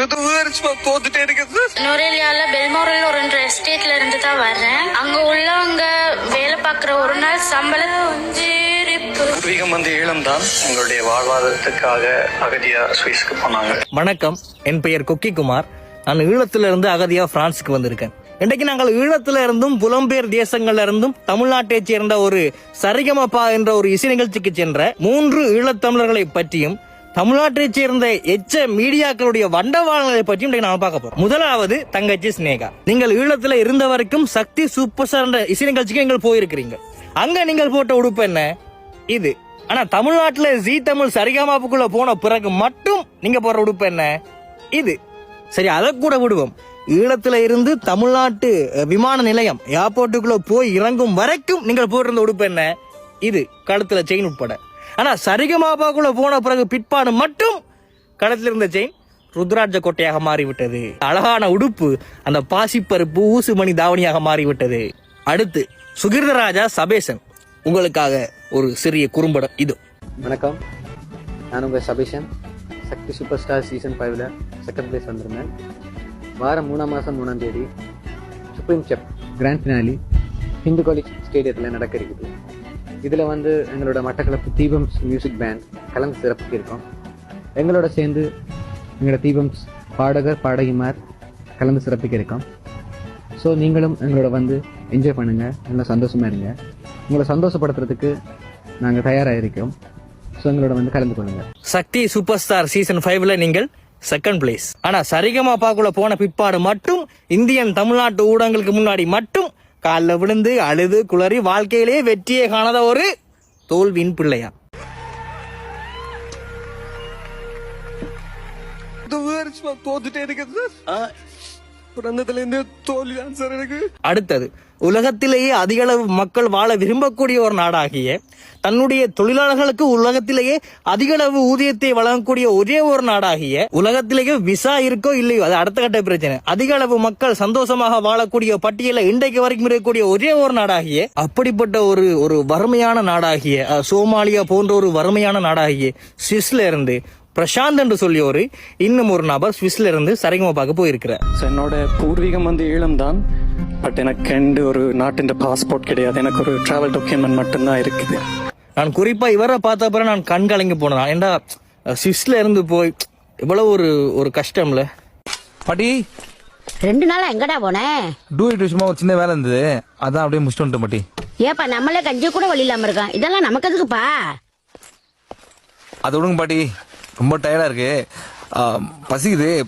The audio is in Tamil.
தோத்துட்டே இருக்குது நொரேலியால பெல்மோரல் ஒரு எஸ்டேட்ல இருந்து தான் வர்றேன். அங்க உள்ளவங்க வேலை பார்க்குற ஒரு நாள் சம்பளம் வஞ்சிரிப்பு பூர்வீகம் வந்து ஈழம்தான் எங்களுடைய வாழ்வாதாரத்துக்காக அகதியா சுவிஸ்க்கு போனாங்க. வணக்கம். என் பெயர் கொக்கி குமார் நான் ஈழத்துல இருந்து அகதியா பிரான்சுக்கு வந்திருக்கேன். இன்றைக்கு நாங்கள் ஈழத்துல இருந்தும் புலம்பெயர் தேசங்கள்ல இருந்தும் தமிழ்நாட்டைச் சேர்ந்த ஒரு சரிகமப்பா என்ற ஒரு இசை நிகழ்ச்சிக்கு சென்ற மூன்று ஈழத்தமிழர்களை பற்றியும் தமிழ்நாட்டைச் சேர்ந்த எச்ச மீடியாக்களுடைய வண்டவாளங்களை பற்றியும் இன்றைக்கு நாம பார்க்க போறோம். முதலாவது தங்கச்சி ஸ்னேகா நீங்கள் ஈழத்துல இருந்த வரைக்கும் சக்தி சூப்பர் ஸ்டார் என்ற இசை நிகழ்ச்சிக்கு நீங்கள் போயிருக்கிறீங்க. அங்க நீங்கள் போட்ட உடுப்பு என்ன? இது. ஆனா தமிழ்நாட்டுல ஜீ தமிழ் சரிகாமாப்புக்குள்ள போன பிறகு மட்டும் நீங்க போற உடுப்பு என்ன? இது. சரி அதை கூட விடுவோம். ஈழத்துல இருந்து தமிழ்நாட்டு விமான நிலையம் ஏர்போர்ட்டுக்குள்ள போய் இறங்கும் வரைக்கும் நீங்கள் போட்டிருந்த உடுப்பு என்ன? இது. கழுத்துல செயின் உட்பட. ஆனால் சரிகமாபாக்குள்ள போன பிறகு பிற்பாடு மட்டும் களத்தில் இருந்த செயின் ருத்ராட்ச கோட்டையாக மாறிவிட்டது. அழகான உடுப்பு அந்த பாசிப்பருப்பு ஊசுமணி தாவணியாக மாறிவிட்டது. அடுத்து சுகிர்தராஜா சபேசன். உங்களுக்காக ஒரு சிறிய குறும்படம் இது. வணக்கம். நான் உங்கள் Sabeeshan Sakthi super star season ஃபைவ்ல செகண்ட் பிளேஸ் வந்திருந்தேன். வாரம் மூணாம் மாதம் மூணாம் தேதி supreme chef grand finale Hindu college ஸ்டேடியத்தில் நடக்க இருக்குது இதில் வந்து எங்களோட மட்டக்களப்பு தீபம்ஸ் மியூசிக் பேண்ட் கலந்து சிறப்புக்கு இருக்கோம் எங்களோட சேர்ந்து எங்களோட தீபம்ஸ் பாடகர் பாடகிமார் கலந்து சிறப்பிக்க இருக்கோம் ஸோ நீங்களும் எங்களோட வந்து என்ஜாய் பண்ணுங்கள் நல்லா சந்தோஷமாக இருங்க. உங்களை சந்தோஷப்படுத்துறதுக்கு நாங்கள் தயாராக இருக்கோம் ஸோ எங்களோட வந்து கலந்து கொள்ளுங்கள் சக்தி சூப்பர் ஸ்டார் சீசன் ஃபைவ்ல நீங்கள் செகண்ட் பிளேஸ் ஆனால் சரிகமா பாக்குள்ள போன பிற்பாடு மட்டும் இந்தியன் தமிழ்நாட்டு ஊடகங்களுக்கு முன்னாடி மட்டும் காலில் விழுந்து அழுது குளறி வாழ்க்கையிலேயே வெற்றியே காணாத ஒரு தோல்வியின் பிள்ளையா? தோத்துட்டே இருக்குது பிறந்ததுல தோல்வி தான் சார் எனக்கு. அடுத்தது உலகத்திலேயே அதிக அளவு மக்கள் வாழ விரும்பக்கூடிய ஒரு நாடாகிய தன்னுடைய தொழிலாளர்களுக்கு உலகத்திலேயே அதிக அளவு ஊதியத்தை வழங்கக்கூடிய ஒரே ஒரு நாடாகிய உலகத்திலேயே விசா இருக்கோ இல்லையோ அது அடுத்த கட்ட பிரச்சனை. அதிக அளவு மக்கள் சந்தோஷமாக வாழக்கூடிய பட்டியலை இன்றைக்கு வரைக்கும் இருக்கக்கூடிய ஒரே ஒரு நாடாகிய அப்படிப்பட்ட ஒரு ஒரு வறுமையான நாடாகிய சோமாலியா போன்ற ஒரு வறுமையான நாடாகிய சுவிஸ்ல இருந்து பிரசாந்த் என்று சொல்லி ஒரு இன்னும் ஒரு நபர் சுவிஸ்ல இருந்து சரிகமா பார்க்க போயிருக்கிறார் என்னோட பூர்வீகம் வந்து ஈழம்தான் பட் எனக்கு எந்த ஒரு நாட்டின் பாஸ்போர்ட் கிடையாது. எனக்கு ஒரு டிராவல் டாக்குமெண்ட் மட்டும்தான் இருக்குது. நான் குறிப்பா இவரை பார்த்த அப்புறம் நான் கண் கலங்கி போனேன். ஏன்டா சுவிஸ்ல இருந்து போய் இவ்வளவு ஒரு ஒரு கஷ்டம்ல? பாட்டி ரெண்டு நாளா எங்கடா போன? டூ இட் சும்மா ஒரு சின்ன வேலை இருந்தது. அதான் அப்படியே முடிச்சுட்டு வந்துட்டேன் பாட்டி. ஏப்பா நம்மளே கஞ்சி கூட வழி இல்லாம இருக்கோம் இதெல்லாம் நமக்கு எதுக்குப்பா? அதை விடுங்க பாட்டி. ரொம்ப டயர்டாக இருக்கு. பசிக்குது.